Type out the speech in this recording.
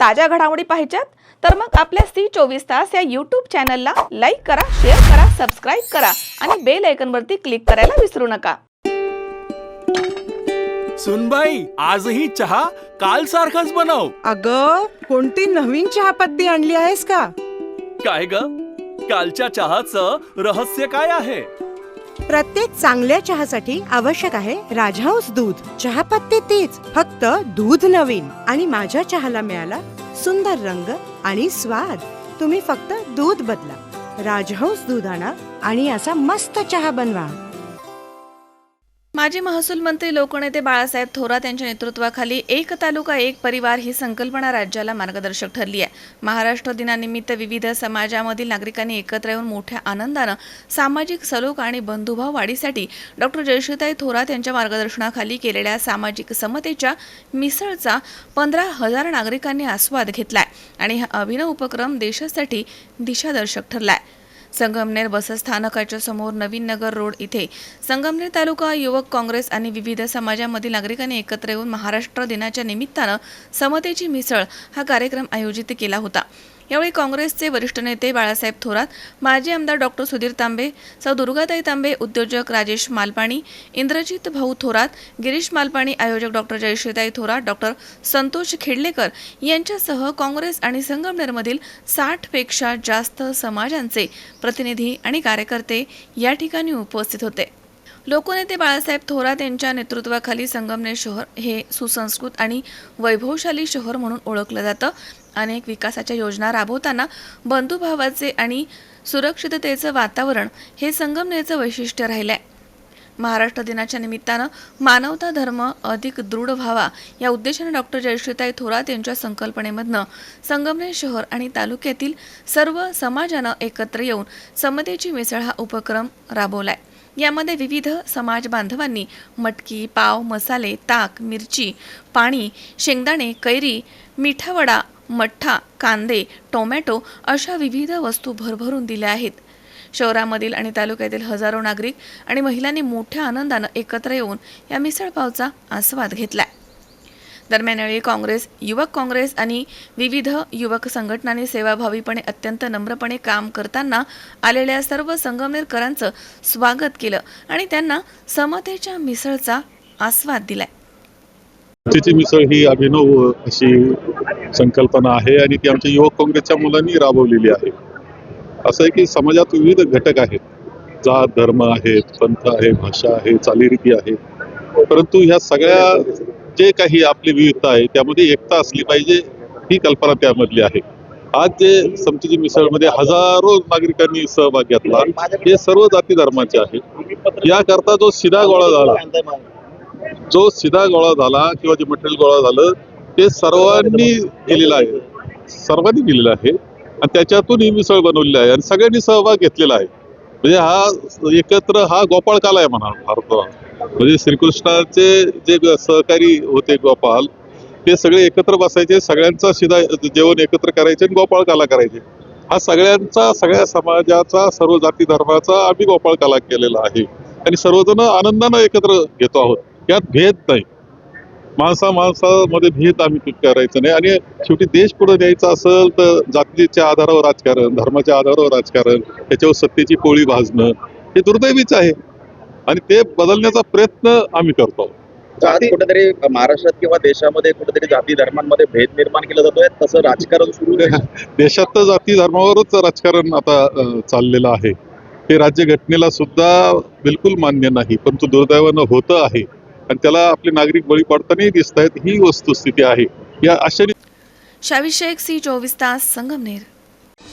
ताज्या घडामोडी पाहिजेत तर मग आपल्या सी चोवीस तास या यूट्यूब चॅनलला लाईक करा शेअर करा सबस्क्राईब करा आणि बेल आयकनवरती क्लिक करायला विसरू नका. सुनबाई आजही चहा काल सारखाच बनव. अग कोणती नवीन चहापत्ती आणली आहेस का? काय ग? कालच्या चहाचं रहस्य काय आहे? प्रत्येक चांगल्या चहासाठी आवश्यक आहे राजहंस दूध. चहापत्ती तीच फक्त दूध नवीन. आणि माझ्या चहाला मिळाला सुंदर रंग आणि स्वाद. तुम्ही फक्त दूध बदला. राजहंस दूध आणा आणि असा मस्त चहा बनवा. माजी महसूल मंत्री लोकनेते बाळासाहेब थोरात यांच्या नेतृत्वाखाली एक तालुका एक परिवार ही संकल्पना राज्याला मार्गदर्शक ठरली आहे. महाराष्ट्र दिनानिमित्त विविध समाजामधील नागरिकांनी एकत्र येऊन मोठ्या आनंदानं सामाजिक सलोख आणि बंधुभाव वाढीसाठी डॉक्टर जयश्रीताई थोरात यांच्या मार्गदर्शनाखाली केलेल्या सामाजिक समतेच्या मिसळचा पंधरा हजार नागरिकांनी आस्वाद घेतलाय आणि हा अभिनव उपक्रम देशासाठी दिशादर्शक ठरलाय. संगमनेर बसस्थानकाच्या समोर नवीन नगर रोड इथे. संगमनेर तालुका युवक काँग्रेस आणि विविध समाजामधील नागरिकांनी एकत्र येऊन महाराष्ट्र दिनाच्या निमित्तानं समतेची मिसळ हा कार्यक्रम आयोजित केला होता. यावेळी काँग्रेसचे वरिष्ठ नेते बाळासाहेब थोरात माजी आमदार डॉक्टर सुधीर तांबे सौ दुर्गाताई तांबे उद्योजक राजेश मालपाणी इंद्रजित भाऊ थोरात गिरीश मालपाणी आयोजक डॉक्टर जयश्रीताई थोरात डॉक्टर संतोष खेडलेकर यांच्यासह काँग्रेस आणि संगमनेरमधील साठपेक्षा जास्त समाजांचे प्रतिनिधी आणि कार्यकर्ते या ठिकाणी उपस्थित होते. लोकनेते बाळासाहेब थोरात यांच्या नेतृत्वाखाली संगमनेर शहर हे सुसंस्कृत आणि वैभवशाली शहर म्हणून ओळखलं जातं. अनेक विकासाच्या योजना राबवताना बंधुभावाचे आणि सुरक्षिततेचं वातावरण हे संगमनेरचं वैशिष्ट्य राहिलं आहे महाराष्ट्र दिनाच्या निमित्तानं मानवता धर्म अधिक दृढ व्हावा या उद्देशाने डॉक्टर जयश्रीताई थोरात यांच्या संकल्पनेमधनं संगमनेर शहर आणि तालुक्यातील सर्व समाजानं एकत्र येऊन समतेची मिसळ हा उपक्रम राबवलाय. यामध्ये विविध समाज बांधवांनी मटकी पाव मसाले ताक मिरची पाणी शेंगदाणे कैरी मिठावडा मठ्ठा कांदे टोमॅटो अशा विविध वस्तू भरभरून दिल्या आहेत. शहरामधील आणि तालुक्यातील हजारो नागरिक आणि महिलांनी मोठ्या आनंदानं एकत्र येऊन या मिसळपावचा आस्वाद घेतलाय. दरम्यान यावेळी काँग्रेस युवक काँग्रेस आणि विविध युवक संघटनांनी सेवाभावीपणे अत्यंत नम्रपणे काम करताना आलेल्या सर्व संगमनेरकरांचं स्वागत केलं आणि त्यांना समतेच्या मिसळचा आस्वाद दिलाय. तिची मिसळ ही अभिनव अशी संकल्पना आहे आणि ती आमच्या युवक काँग्रेसच्या मुलांनी राबवलेली आहे. असं आहे की समाजात विविध घटक आहेत. जात धर्म आहेत पंथ आहे भाषा आहे चालीरीती आहे परंतु ह्या सगळ्या जे काही आपली विविधता आहे त्यामध्ये एकता असली पाहिजे ही कल्पना त्यामधली आहे. आज जे समतेची मिसळमध्ये हजारो नागरिकांनी सहभाग घेतला हे सर्व जाती धर्माचे आहे. याकरता जो सिधा गोळा झाला जो सिधा गोळा झाला किंवा जे मटेरियल गोळा झालं ते सर्वांनी केलेलं आहे. सर्वांनी केलेलं आहे. आणि त्याच्यातून ही मिसळ बनवलेली आहे आणि सगळ्यांनी सहभाग घेतलेला आहे. म्हणजे हा एकत्र हा गोपाळकाला आहे म्हणा भारतात म्हणजे श्रीकृष्णाचे जे सहकारी होते गोपाल ते सगळे एकत्र बसायचे सगळ्यांचा शिदा जेवण एकत्र करायचे आणि गोपाळ काला करायचे. हा सगळ्यांचा सगळ्या समाजाचा सर्व जाती धर्माचा आम्ही गोपाळ काला केलेला आहे. आणि सर्वजण आनंदानं एकत्र घेतो आहोत. यात भेद नाही. माणसा माणसामध्ये भेद आम्ही करायचं नाही. आणि शेवटी देश पुढे द्यायचा असेल तर जातीच्या आधारावर राजकारण धर्माच्या आधारावर राजकारण त्याच्यावर सत्तेची पोळी भाजणं हे दुर्दैवीच आहे. आणि ते बदलण्याचा प्रयत्न आम्ही करतो. आज कुठेतरी महाराष्ट्रात किंवा देशामध्ये कुठेतरी जाती धर्मांमध्ये भेद निर्माण केला जातोय तसं राजकारण सुरू देशात तर जाती धर्मावरच राजकारण आता चाललेलं आहे. हे राज्य घटनेला सुद्धा बिलकुल मान्य नाही परंतु दुर्दैवानं होतं आहे. आणि त्याला आपले नागरिक बळी पडतानाही दिसत आहेत ही वस्तुस्थिती आहे. या अशा शावी शेख सी चोवीस तास Sangamner.